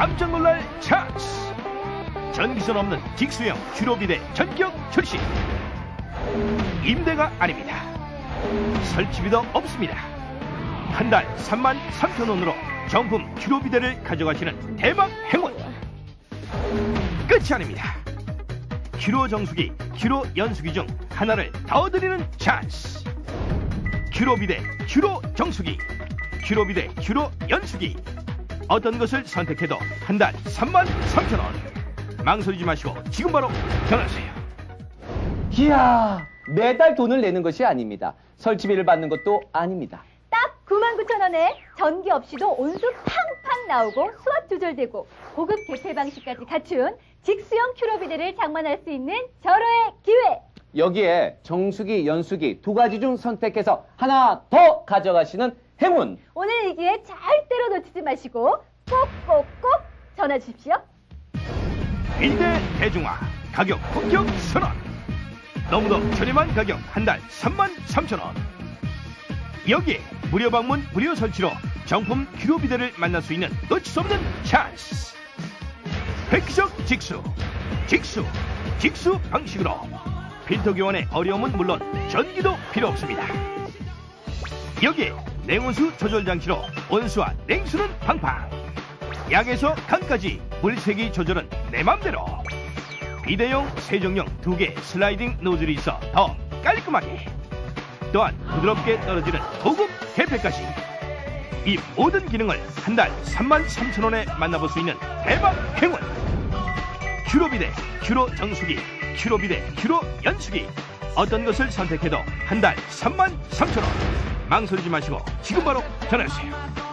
깜짝 놀랄 찬스 전기선 없는 직수형 큐로비대 전격 출시. 임대가 아닙니다. 설치비도 없습니다. 한 달 3만 3천 원으로 정품 큐로비대를 가져가시는 대박 행운. 끝이 아닙니다. 큐로 정수기, 큐로 연수기 중 하나를 더 드리는 찬스 큐로비대, 큐로 정수기 큐로비대, 큐로 연수기 어떤 것을 선택해도 한 달 3만 3천 원 망설이지 마시고 지금 바로 전화하세요 이야, 매달 돈을 내는 것이 아닙니다. 설치비를 받는 것도 아닙니다. 딱 99,000원에 전기 없이도 온수 팡팡 나오고 수압 조절되고 고급 개폐 방식까지 갖춘 직수형 큐로비드를 장만할 수 있는 절호의 기회. 여기에 정수기, 연수기 두 가지 중 선택해서 하나 더 가져가시는 행운. 오늘 이 기회 절대로 놓치지 마시고 꼭꼭꼭 전화 주십시오. 일대 대중화 가격 폭격 선언. 너무도 저렴한 가격 한 달 3만 3천 원. 여기에 무료 방문 무료 설치로 정품 큐로비데를 만날 수 있는 놓칠 수 없는 찬스. 획기적 직수 직수 직수 방식으로 필터 교환의 어려움은 물론 전기도 필요 없습니다. 여기에 냉온수 조절 장치로 온수와 냉수는 팡팡 약에서 간까지 물세기 조절은 내 맘대로. 비대용 세정용 두 개 슬라이딩 노즐이 있어 더 깔끔하게. 또한 부드럽게 떨어지는 고급 개폐까지. 이 모든 기능을 한 달 3만 3천 원에 만나볼 수 있는 대박 행운. 큐로비대 큐로 정수기 큐로비대 큐로 연수기. 어떤 것을 선택해도 한 달 3만 3천 원. 망설이지 마시고 지금 바로 전화주세요